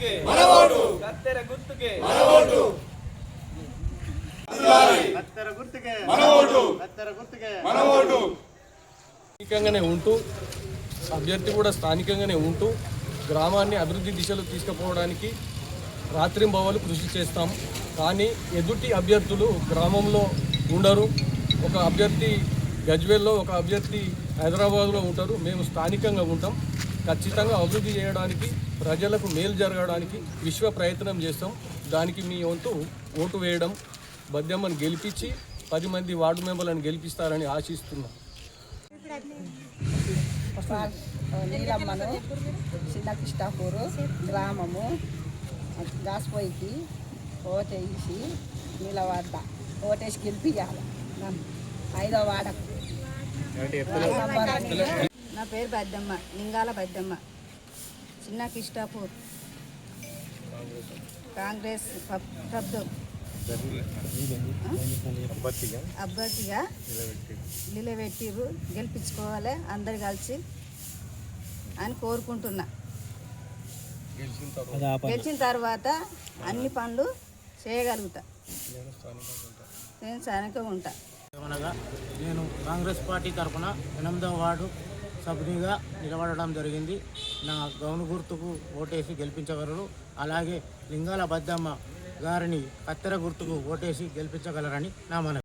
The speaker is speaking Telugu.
గుర్తుకే. కత్తెర గుర్తుకే. కత్తెర గుర్తుకే. కత్తెర గుర్తుకే. స్థానికంగానే ఉంటూ అభ్యర్థి కూడా స్థానికంగానే ఉంటూ గ్రామాన్ని అభివృద్ధి దిశలో తీసుకుపోవడానికి రాత్రింబవలు కృషి చేస్తాం. కానీ ఎదుటి అభ్యర్థులు గ్రామంలో ఉండరు. ఒక అభ్యర్థి గజ్వేల్లో ఒక అభ్యర్థి హైదరాబాద్లో ఉంటారు. మేము స్థానికంగా ఉంటాం. ఖచ్చితంగా అభివృద్ధి చేయడానికి ప్రజలకు మేలు జరగడానికి విశ్వ ప్రయత్నం చేస్తాం. దానికి మీ వంతు ఓటు వేయడం బద్దెమ్మను గెలిపించి పది మంది వార్డు మెంబర్లను గెలిపిస్తారని ఆశిస్తున్నాం. నీలమ్మను చిన్న కృష్ణాపూరు గ్రామము గాసిపోయికి ఓటేసి నిలబడ్డ ఓటేసి గెలిపియాలి నన్ను ఐదో వాడకు నా పేరు పెద్దమ్మ లింగాల పెద్దమ్మ. చిన్న కిష్టాపూర్. కాంగ్రెస్ ప్రభుత్వం అభ్యర్థిగా నిలబెట్టిరు. గెలిపించుకోవాలి అందరు కలిసి అని కోరుకుంటున్నా. గెలిచిన తర్వాత అన్ని పనులు చేయగలుగుతా. నేను స్థానికంగా ఉంటా. నేను కాంగ్రెస్ పార్టీ తరఫున ఎనిమిదవ వార్డు సభ్యునిగా నిలబడడం జరిగింది. నా గౌను గుర్తుకు ఓటేసి గెలిపించగలరు. అలాగే లింగాల బద్దమ్మ గారిని కత్తెర గుర్తుకు ఓటేసి గెలిపించగలరని నా మనవి.